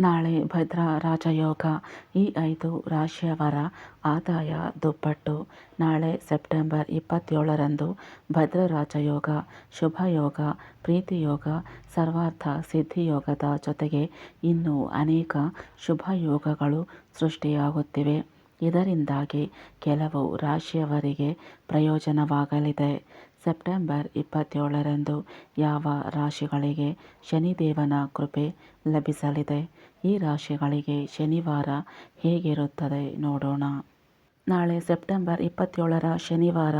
ನಾಳೆ ಭದ್ರ ರಾಜಯೋಗ. ಈ ಐದು ರಾಶಿಯವರ ಆದಾಯ ದುಪ್ಪಟ್ಟು. ನಾಳೆ ಸೆಪ್ಟೆಂಬರ್ ಇಪ್ಪತ್ತೇಳರಂದು ಭದ್ರ ರಾಜಯೋಗ, ಶುಭಯೋಗ, ಪ್ರೀತಿಯೋಗ, ಸರ್ವಾರ್ಥ ಸಿದ್ಧಿಯೋಗದ ಜೊತೆಗೆ ಇನ್ನೂ ಅನೇಕ ಶುಭಯೋಗಗಳು ಸೃಷ್ಟಿಯಾಗುತ್ತಿವೆ. ಇದರಿಂದಾಗಿ ಕೆಲವು ರಾಶಿಯವರಿಗೆ ಪ್ರಯೋಜನವಾಗಲಿದೆ. ಸೆಪ್ಟೆಂಬರ್ ಇಪ್ಪತ್ತೇಳರಂದು ಯಾವ ರಾಶಿಗಳಿಗೆ ಶನಿದೇವನ ಕೃಪೆ ಲಭಿಸಲಿದೆ? ಈ ರಾಶಿಗಳಿಗೆ ಶನಿವಾರ ಹೇಗಿರುತ್ತದೆ ನೋಡೋಣ. ನಾಳೆ ಸೆಪ್ಟೆಂಬರ್ ಇಪ್ಪತ್ತೇಳರ ಶನಿವಾರ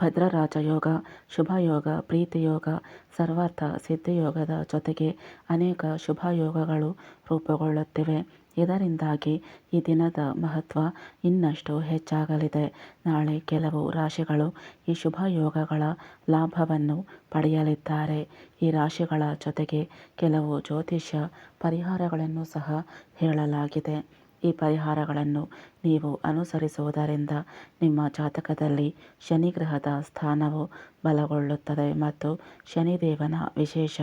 ಭದ್ರರಾಜಯೋಗ, ಶುಭಯೋಗ, ಪ್ರೀತಿಯೋಗ, ಸರ್ವಾರ್ಥ ಸಿದ್ಧಿಯೋಗದ ಜೊತೆಗೆ ಅನೇಕ ಶುಭಯೋಗಗಳು ರೂಪುಗೊಳ್ಳುತ್ತಿವೆ. ಇದರಿಂದಾಗಿ ಈ ದಿನದ ಮಹತ್ವ ಇನ್ನಷ್ಟು ಹೆಚ್ಚಾಗಲಿದೆ. ನಾಳೆ ಕೆಲವು ರಾಶಿಗಳು ಈ ಶುಭ ಯೋಗಗಳ ಲಾಭವನ್ನು ಪಡೆಯಲಿದ್ದಾರೆ. ಈ ರಾಶಿಗಳ ಜೊತೆಗೆ ಕೆಲವು ಜ್ಯೋತಿಷ್ಯ ಪರಿಹಾರಗಳನ್ನು ಸಹ ಹೇಳಲಾಗಿದೆ. ಈ ಪರಿಹಾರಗಳನ್ನು ನೀವು ಅನುಸರಿಸುವುದರಿಂದ ನಿಮ್ಮ ಜಾತಕದಲ್ಲಿ ಶನಿ ಗ್ರಹದ ಸ್ಥಾನವು ಬಲಗೊಳ್ಳುತ್ತದೆ ಮತ್ತು ಶನಿದೇವನ ವಿಶೇಷ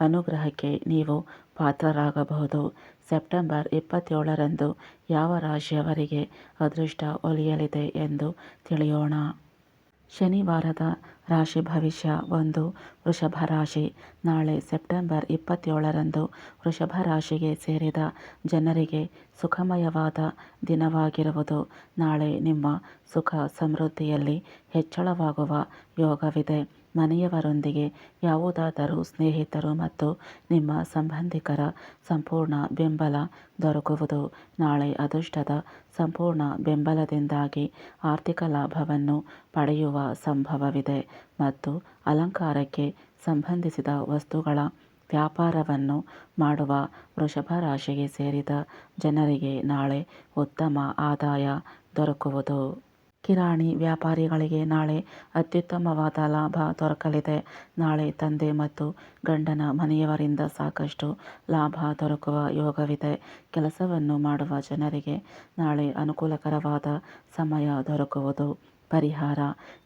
ಅನುಗ್ರಹಕ್ಕೆ ನೀವು ಪಾತ್ರರಾಗಬಹುದು. ಸೆಪ್ಟೆಂಬರ್ ಇಪ್ಪತ್ತೇಳರಂದು ಯಾವ ರಾಶಿಯವರಿಗೆ ಅದೃಷ್ಟ ಒಲಿಯಲಿದೆ ಎಂದು ತಿಳಿಯೋಣ. ಶನಿವಾರದ ರಾಶಿ ಭವಿಷ್ಯ ಒಂದು ವೃಷಭ ರಾಶಿ. ನಾಳೆ ಸೆಪ್ಟೆಂಬರ್ ಇಪ್ಪತ್ತೇಳರಂದು ವೃಷಭ ರಾಶಿಗೆ ಸೇರಿದ ಜನರಿಗೆ ಸುಖಮಯವಾದ ದಿನವಾಗಿರುವುದು. ನಾಳೆ ನಿಮ್ಮ ಸುಖ ಸಮೃದ್ಧಿಯಲ್ಲಿ ಹೆಚ್ಚಳವಾಗುವ ಯೋಗವಿದೆ. ಮನೆಯವರೊಂದಿಗೆ ಯಾವುದಾದರೂ ಸ್ನೇಹಿತರು ಮತ್ತು ನಿಮ್ಮ ಸಂಬಂಧಿಕರ ಸಂಪೂರ್ಣ ಬೆಂಬಲ ದೊರಕುವುದು. ನಾಳೆ ಅದೃಷ್ಟದ ಸಂಪೂರ್ಣ ಬೆಂಬಲದಿಂದಾಗಿ ಆರ್ಥಿಕ ಲಾಭವನ್ನು ಪಡೆಯುವ ಸಂಭವವಿದೆ ಮತ್ತು ಅಲಂಕಾರಕ್ಕೆ ಸಂಬಂಧಿಸಿದ ವಸ್ತುಗಳ ವ್ಯಾಪಾರವನ್ನು ಮಾಡುವ ವೃಷಭ ರಾಶಿಗೆ ಸೇರಿದ ಜನರಿಗೆ ನಾಳೆ ಉತ್ತಮ ಆದಾಯ ದೊರಕುವುದು. ಕಿರಾಣಿ ವ್ಯಾಪಾರಿಗಳಿಗೆ ನಾಳೆ ಅತ್ಯುತ್ತಮವಾದ ಲಾಭ ದೊರಕಲಿದೆ. ನಾಳೆ ತಂದೆ ಮತ್ತು ಗಂಡನ ಮನೆಯವರಿಂದ ಸಾಕಷ್ಟು ಲಾಭ ದೊರಕುವ ಯೋಗವಿದೆ. ಕೆಲಸವನ್ನು ಮಾಡುವ ಜನರಿಗೆ ನಾಳೆ ಅನುಕೂಲಕರವಾದ ಸಮಯ ದೊರಕುವುದು ಪರಿಹಾರ.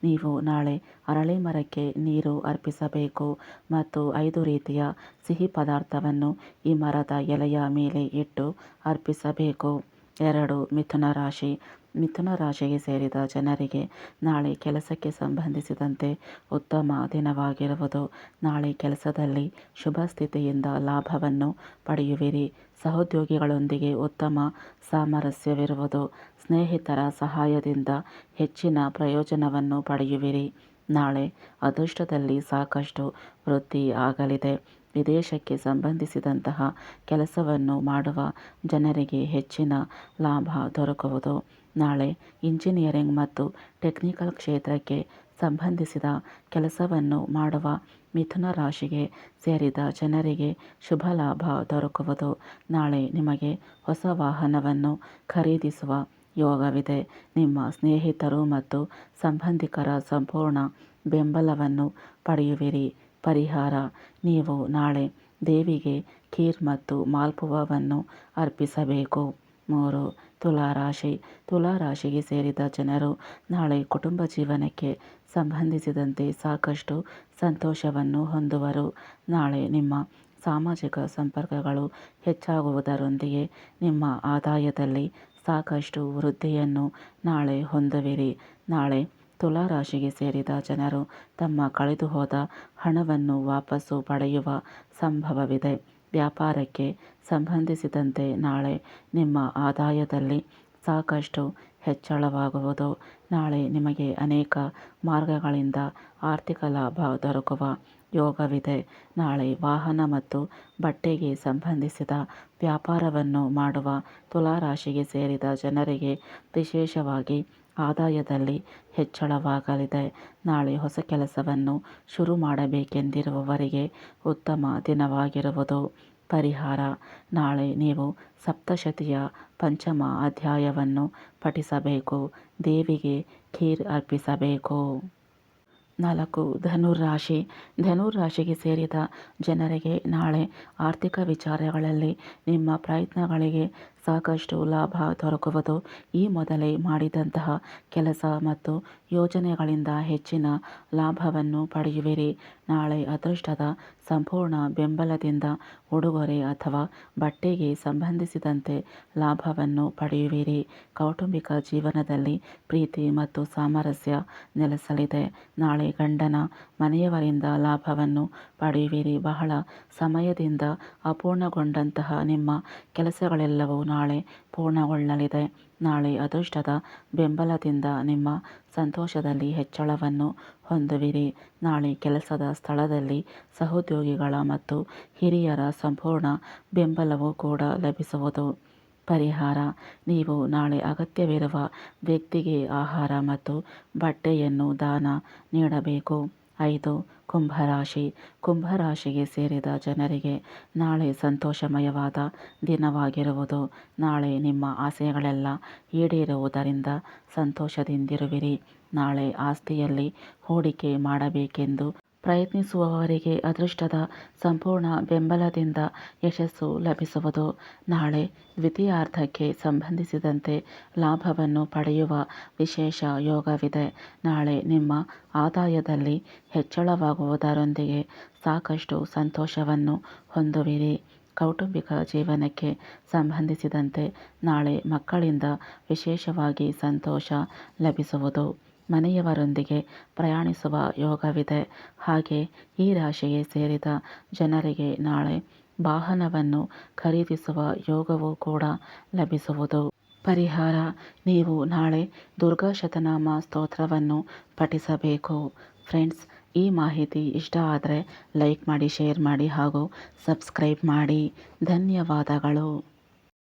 ನೀವು ನಾಳೆ ಅರಳಿ ಮರಕ್ಕೆ ನೀರು ಅರ್ಪಿಸಬೇಕು ಮತ್ತು ಐದು ರೀತಿಯ ಸಿಹಿ ಪದಾರ್ಥವನ್ನು ಈ ಮರದ ಎಲೆಯ ಮೇಲೆ ಇಟ್ಟು ಅರ್ಪಿಸಬೇಕು. ಎರಡು ಮಿಥುನ ರಾಶಿ ಮಿಥುನ ರಾಶಿಗೆ ಸೇರಿದ ಜನರಿಗೆ ನಾಳೆ ಕೆಲಸಕ್ಕೆ ಸಂಬಂಧಿಸಿದಂತೆ ಉತ್ತಮ ದಿನವಾಗಿರುವುದು. ನಾಳೆ ಕೆಲಸದಲ್ಲಿ ಶುಭ ಸ್ಥಿತಿಯಿಂದ ಲಾಭವನ್ನು ಪಡೆಯುವಿರಿ. ಸಹೋದ್ಯೋಗಿಗಳೊಂದಿಗೆ ಉತ್ತಮ ಸಾಮರಸ್ಯವಿರುವುದು. ಸ್ನೇಹಿತರ ಸಹಾಯದಿಂದ ಹೆಚ್ಚಿನ ಪ್ರಯೋಜನವನ್ನು ಪಡೆಯುವಿರಿ. ನಾಳೆ ಅದೃಷ್ಟದಲ್ಲಿ ಸಾಕಷ್ಟು ವೃದ್ಧಿ ಆಗಲಿದೆ ವಿದೇಶಕ್ಕೆ ಸಂಬಂಧಿಸಿದಂತಹ ಕೆಲಸವನ್ನು ಮಾಡುವ ಜನರಿಗೆ ಹೆಚ್ಚಿನ ಲಾಭ ದೊರಕುವುದು. ನಾಳೆ ಇಂಜಿನಿಯರಿಂಗ್ ಮತ್ತು ಟೆಕ್ನಿಕಲ್ ಕ್ಷೇತ್ರಕ್ಕೆ ಸಂಬಂಧಿಸಿದ ಕೆಲಸವನ್ನು ಮಾಡುವ ಮಿಥುನ ರಾಶಿಗೆ ಸೇರಿದ ಜನರಿಗೆ ಶುಭ ಲಾಭ ದೊರಕುವುದು. ನಾಳೆ ನಿಮಗೆ ಹೊಸ ವಾಹನವನ್ನು ಖರೀದಿಸುವ ಯೋಗವಿದೆ. ನಿಮ್ಮ ಸ್ನೇಹಿತರು ಮತ್ತು ಸಂಬಂಧಿಕರ ಸಂಪೂರ್ಣ ಬೆಂಬಲವನ್ನು ಪಡೆಯುವಿರಿ. ಪರಿಹಾರ. ನೀವು ನಾಳೆ ದೇವಿಗೆ ಖೀರ್ ಮತ್ತು ಮಾಲ್ಪುವವನ್ನು ಅರ್ಪಿಸಬೇಕು. ಮೂರು, ತುಲಾರಾಶಿ. ತುಲಾರಾಶಿಗೆ ಸೇರಿದ ಜನರು ನಾಳೆ ಕುಟುಂಬ ಜೀವನಕ್ಕೆ ಸಂಬಂಧಿಸಿದಂತೆ ಸಾಕಷ್ಟು ಸಂತೋಷವನ್ನು ಹೊಂದುವರು. ನಾಳೆ ನಿಮ್ಮ ಸಾಮಾಜಿಕ ಸಂಪರ್ಕಗಳು ಹೆಚ್ಚಾಗುವುದರೊಂದಿಗೆ ನಿಮ್ಮ ಆದಾಯದಲ್ಲಿ ಸಾಕಷ್ಟು ವೃದ್ಧಿಯನ್ನು ನಾಳೆ ಹೊಂದುವಿರಿ. ನಾಳೆ ತುಲಾರಾಶಿಗೆ ಸೇರಿದ ಜನರು ತಮ್ಮ ಕಳೆದುಹೋದ ಹಣವನ್ನು ವಾಪಸ್ಸು ಪಡೆಯುವ ಸಂಭವವಿದೆ. ವ್ಯಾಪಾರಕ್ಕೆ ಸಂಬಂಧಿಸಿದಂತೆ ನಾಳೆ ನಿಮ್ಮ ಆದಾಯದಲ್ಲಿ ಸಾಕಷ್ಟು ಹೆಚ್ಚಳವಾಗುವುದು. ನಾಳೆ ನಿಮಗೆ ಅನೇಕ ಮಾರ್ಗಗಳಿಂದ ಆರ್ಥಿಕ ಲಾಭ ದೊರಕುವ ಯೋಗವಿದೆ. ನಾಳೆ ವಾಹನ ಮತ್ತು ಬಟ್ಟೆಗೆ ಸಂಬಂಧಿಸಿದ ವ್ಯಾಪಾರವನ್ನು ಮಾಡುವ ತುಲಾರಾಶಿಗೆ ಸೇರಿದ ಜನರಿಗೆ ವಿಶೇಷವಾಗಿ ಆದಾಯದಲ್ಲಿ ಹೆಚ್ಚಳವಾಗಲಿದೆ. ನಾಳೆ ಹೊಸ ಕೆಲಸವನ್ನು ಶುರು ಮಾಡಬೇಕೆಂದಿರುವವರಿಗೆ ಉತ್ತಮ ದಿನವಾಗಿರುವುದು. ಪರಿಹಾರ. ನಾಳೆ ನೀವು ಸಪ್ತಶತಿಯ ಪಂಚಮ ಅಧ್ಯಾಯವನ್ನು ಪಠಿಸಬೇಕು. ದೇವಿಗೆ ಖೀರ್ ಅರ್ಪಿಸಬೇಕು. ನಾಲ್ಕು ಧನುರಾಶಿ ಧನುರಾಶಿಗೆ ಸೇರಿದ ಜನರಿಗೆ ನಾಳೆ ಆರ್ಥಿಕ ವಿಚಾರಗಳಲ್ಲಿ ನಿಮ್ಮ ಪ್ರಯತ್ನಗಳಿಗೆ ಸಾಕಷ್ಟು ಲಾಭ ದೊರಕುವುದು ಈ ಮೊದಲೇ ಮಾಡಿದಂತಹ ಕೆಲಸ ಮತ್ತು ಯೋಜನೆಗಳಿಂದ ಹೆಚ್ಚಿನ ಲಾಭವನ್ನು ಪಡೆಯುವಿರಿ. ನಾಳೆ ಅದೃಷ್ಟದ ಸಂಪೂರ್ಣ ಬೆಂಬಲದಿಂದ ಉಡುಗೊರೆ ಅಥವಾ ಬಟ್ಟೆಗೆ ಸಂಬಂಧಿಸಿದಂತೆ ಲಾಭವನ್ನು ಪಡೆಯುವಿರಿ. ಕೌಟುಂಬಿಕ ಜೀವನದಲ್ಲಿ ಪ್ರೀತಿ ಮತ್ತು ಸಾಮರಸ್ಯ ನೆಲೆಸಲಿದೆ. ನಾಳೆ ಗಂಡನ ಮನೆಯವರಿಂದ ಲಾಭವನ್ನು ಪಡೆಯುವಿರಿ. ಬಹಳ ಸಮಯದಿಂದ ಅಪೂರ್ಣಗೊಂಡಂತಹ ನಿಮ್ಮ ಕೆಲಸಗಳೆಲ್ಲವೂ ನಾಳೆ ಪೂರ್ಣಗೊಳ್ಳಲಿದೆ. ನಾಳೆ ಅದೃಷ್ಟದ ಬೆಂಬಲದಿಂದ ನಿಮ್ಮ ಸಂತೋಷದಲ್ಲಿ ಹೆಚ್ಚಳವನ್ನು ಹೊಂದುವಿರಿ. ನಾಳೆ ಕೆಲಸದ ಸ್ಥಳದಲ್ಲಿ ಸಹೋದ್ಯೋಗಿಗಳ ಮತ್ತು ಹಿರಿಯರ ಸಂಪೂರ್ಣ ಬೆಂಬಲವೂ ಕೂಡ ಲಭಿಸುವುದು. ಪರಿಹಾರ, ನೀವು ನಾಳೆ ಅಗತ್ಯವಿರುವ ವ್ಯಕ್ತಿಗೆ ಆಹಾರ ಮತ್ತು ಬಟ್ಟೆಯನ್ನು ದಾನ ನೀಡಬೇಕು. ಐದು. ಕುಂಭರಾಶಿ. ಕುಂಭರಾಶಿಗೆ ಸೇರಿದ ಜನರಿಗೆ ನಾಳೆ ಸಂತೋಷಮಯವಾದ ದಿನವಾಗಿರುವುದು. ನಾಳೆ ನಿಮ್ಮ ಆಸೆಗಳೆಲ್ಲ ಈಡೇರುವುದರಿಂದ ಸಂತೋಷದಿಂದಿರುವಿರಿ. ನಾಳೆ ಆಸ್ತಿಯಲ್ಲಿ ಹೂಡಿಕೆ ಮಾಡಬೇಕೆಂದು ಪ್ರಯತ್ನಿಸುವವರಿಗೆ ಅದೃಷ್ಟದ ಸಂಪೂರ್ಣ ಬೆಂಬಲದಿಂದ ಯಶಸ್ಸು ಲಭಿಸುವುದು. ನಾಳೆ ದ್ವಿತೀಯಾರ್ಧಕ್ಕೆ ಸಂಬಂಧಿಸಿದಂತೆ ಲಾಭವನ್ನು ಪಡೆಯುವ ವಿಶೇಷ ಯೋಗವಿದೆ. ನಾಳೆ ನಿಮ್ಮ ಆದಾಯದಲ್ಲಿ ಹೆಚ್ಚಳವಾಗುವುದರೊಂದಿಗೆ ಸಾಕಷ್ಟು ಸಂತೋಷವನ್ನು ಹೊಂದುವಿರಿ. ಕೌಟುಂಬಿಕ ಜೀವನಕ್ಕೆ ಸಂಬಂಧಿಸಿದಂತೆ ನಾಳೆ ಮಕ್ಕಳಿಂದ ವಿಶೇಷವಾಗಿ ಸಂತೋಷ ಲಭಿಸುವುದು. ಮನೆಯವರೊಂದಿಗೆ ಪ್ರಯಾಣಿಸುವ ಯೋಗವಿದೆ. ಹಾಗೆ ಈ ರಾಶಿಗೆ ಸೇರಿದ ಜನರಿಗೆ ನಾಳೆ ವಾಹನವನ್ನು ಖರೀದಿಸುವ ಯೋಗವೂ ಕೂಡ ಲಭಿಸುವುದು. ಪರಿಹಾರ, ನೀವು ನಾಳೆ ದುರ್ಗಾ ಶತನಾಮ ಸ್ತೋತ್ರವನ್ನು ಪಠಿಸಬೇಕು. ಫ್ರೆಂಡ್ಸ್, ಈ ಮಾಹಿತಿ ಇಷ್ಟ ಆದರೆ ಲೈಕ್ ಮಾಡಿ, ಶೇರ್ ಮಾಡಿ ಹಾಗೂ ಸಬ್ಸ್ಕ್ರೈಬ್ ಮಾಡಿ. ಧನ್ಯವಾದಗಳು.